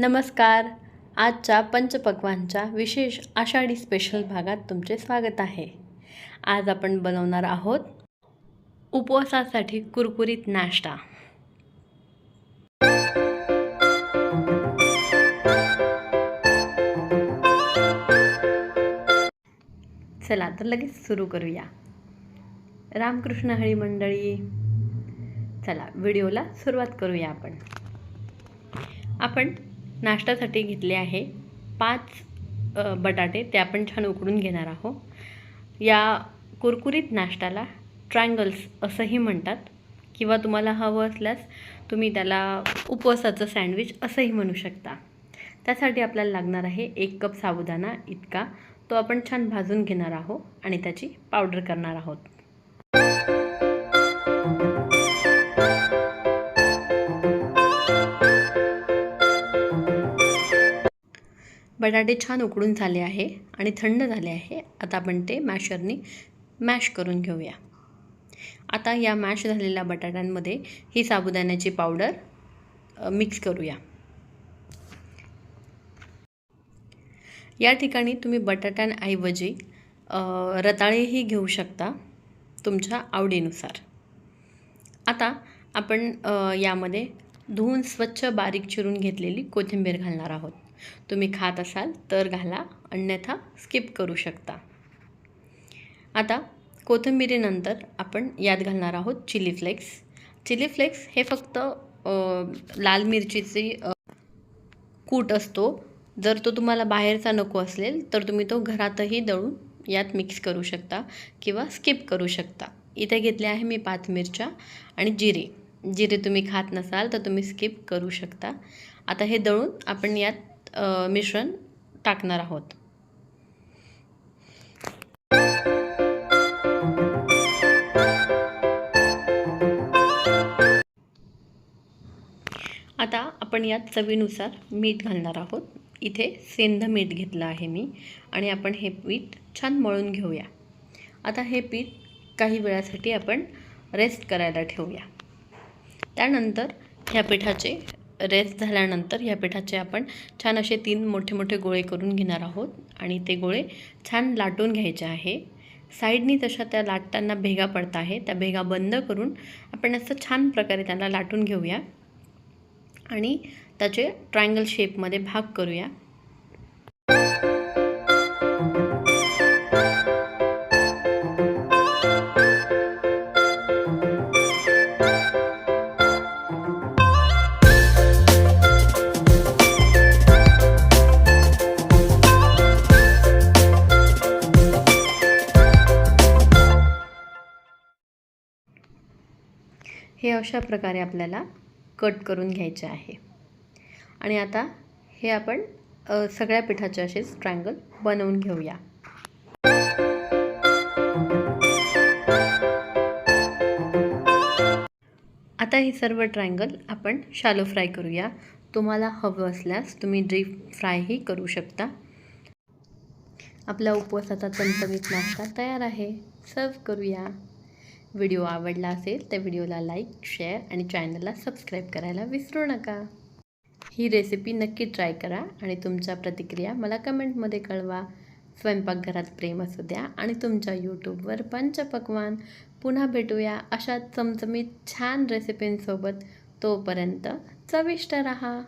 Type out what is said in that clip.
नमस्कार. आजच्या पंचपक्वांच्या विशेष आषाढी स्पेशल भागात तुमचे स्वागत आहे. आज आपण बनवणार आहोत उपवासासाठी कुरकुरीत नाश्ता. चला तर लगेच सुरू करूया. रामकृष्ण हरी मंडळी चला व्हिडिओला सुरुवात करूया आपण. आपण नाश्त्यासाठी घेतले आहे. पाच बटाटे ते आपण छान उकडून घेणार आहोत. या कुरकुरीत नाश्त्याला ट्रायंगल्स असंही म्हणतात. किंवा तुम्हाला हवं असल्यास तुम्ही त्याला उपवासाचं सँडविच असंही म्हणू शकता. त्यासाठी आपल्याला लागणार आहे एक कप साबुदाणा इतका. तो आपण छान भाजून घेणार आहोत आणि त्याची पावडर करणार आहोत. बटाटे छान उकडून झाले आहे आणि थंड झाले आहे. आता आपण ते मॅशरनी मॅश करून घेऊया. आता या मॅश झालेल्या बटाट्यांमध्ये ही साबुदाण्याची पावडर मिक्स करूया. या ठिकाणी तुम्ही बटाट्यांऐवजी रताळेही घेऊ शकता तुमच्या आवडीनुसार. आता आपण यामध्ये धुवून स्वच्छ बारीक चिरून घेतलेली कोथिंबीर घालणार आहोत. तुम्ही खात असाल तर घाला अन्यथा स्किप करू शकता. आता कोथिंबिरीनंतर आपण यात घालणार आहोत चिली फ्लेक्स. चिली फ्लेक्स हे फक्त लाल मिरचीची कूट असतो. जर तो तुम्हाला बाहेरचा नको असेल तर तुम्ही तो घरातही दळून यात मिक्स करू शकता किंवा स्किप करू शकता. इथे घेतले आहे मी पाच मिरच्या आणि जिरे. जिरे तुम्ही खात नसाल तर तुम्ही स्किप करू शकता. आता हे दळून आपण यात मिश्रण टाकणार आहोत. आता आपण यात चवीनुसार मीठ घालणार आहोत. इथे सेंध मीठ घेतलं आहे मी आणि आपण हे पीठ छान मळून घेऊया. आता हे पीठ काही वेळासाठी आपण रेस्ट करायला ठेवूया. त्यानंतर ह्या पिठाचे रेस्ट झाल्यानंतर ह्या पिठाचे आपण छान असे तीन मोठे मोठे गोळे करून घेणार आहोत आणि ते गोळे छान लाटून घ्यायचे आहे. साईडनी तशा त्या लाटताना भेगा पडत आहे. त्या भेगा बंद करून आपण असं छान प्रकारे त्यांना लाटून घेऊया आणि त्याचे ट्रायंगल शेपमध्ये भाग करूया. हे अशा प्रकारे आपल्याला कट करून घ्यायचे आहे. आणि आता हे आपण सगळ्या पिठाचे असेच ट्रँगल बनवून घेऊया. आता हे सर्व ट्रँगल आपण शालो फ्राय करूया. तुम्हाला हवं असल्यास तुम्ही डीप फ्रायही करू शकता. आपला उपवासाचा चमचमीत नाश्ता तयार आहे. सर्व करूया. व्हिडिओ आवडला असेल तर व्हिडिओला लाईक शेअर आणि चॅनलला सबस्क्राईब करायला विसरू नका. ही रेसिपी नक्की ट्राय करा आणि तुमच्या प्रतिक्रिया मला कमेंटमध्ये कळवा. स्वयंपाकघरात प्रेम असू द्या आणि तुमच्या यूट्यूबवर पंचपक्वान. पुन्हा भेटूया अशा चमचमीत छान रेसिपींसोबत तोपर्यंत चविष्ट रहा.